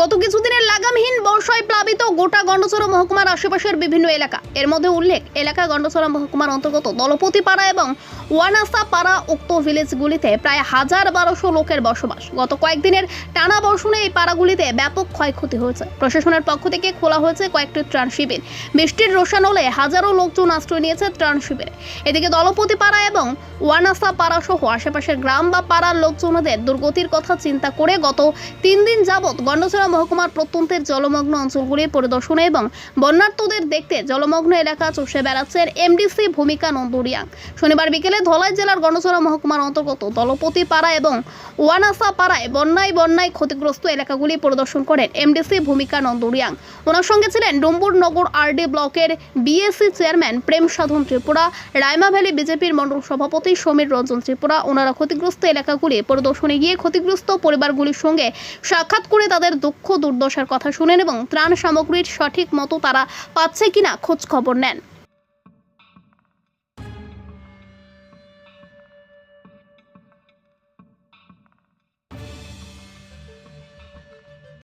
গত কিছুদিনের লাগামহীন বর্ষায় প্লাবিত গোটা গন্ডছড়া মহকুমার আশেপাশের বিভিন্ন এলাকা। এর মধ্যে উল্লেখ, এলাকা গন্ডছড়া মহকুমার অন্তর্গত দলপতি পাড়া এবং ওয়ানাসা পাড়া উক্ত ভিলেজগুলিতে প্রায় হাজার বারোশো লোকের বসবাস। গত কয়েকদিনের টানা বর্ষণে এই পাড়াগুলিতে ব্যাপক ক্ষয়ক্ষতি হয়েছে। প্রশাসনের পক্ষ থেকে খোলা হয়েছে কয়েকটি ত্রাণ শিবির। বৃষ্টির রোশানলে হাজারো লোকজন আশ্রয় নিয়েছে ত্রাণ শিবিরে। এদিকে দলপতি পাড়া এবং ওয়ানাসা পাড়া সহ আশেপাশের গ্রাম বা পাড়ার লোকজনদের দুর্গতির কথা চিন্তা করে গত তিন দিন যাবৎ গন্ডছড়া মহকুমার প্রত্যন্তের জলমগ্ন অঞ্চলগুলি পরিদর্শনে এবং বন্যার্থদের দেখতে জলমগ্ন এলাকা চষে বেড়াচ্ছেন এমডিসি ভূমিকা নন্দুরিয়াং। শনিবার বিকেলে ধলাই জেলার গন্ডছড়া মহকুমার অন্তর্গত দলপতি পাড়া এবং ওয়ানাসা পাড়ায় বন্যায় বন্যায় ক্ষতিগ্রস্ত এলাকাগুলি পরিদর্শন করেন এমডিসি ভূমিকা নন্দুরিয়াং। ওনার সঙ্গে ছিলেন ডুম্বুর নগর আরডি ব্লকের BSC chairman Prem Sadhan Tripura Raima valley বিজেপির মণ্ডল সভাপতি সমীর রঞ্জন ত্রিপুরা। ওনারা ক্ষতিগ্রস্ত এলাকাগুলি পরিদর্শনে গিয়ে ক্ষতিগ্রস্ত পরিবারগুলির সঙ্গে সাক্ষাৎ করে তাদের দুঃখ দুর্দশার কথা শুনেন এবং ত্রাণ সামগ্রীর সঠিক মতো তারা পাচ্ছে কিনা খোঁজ খবর নেন।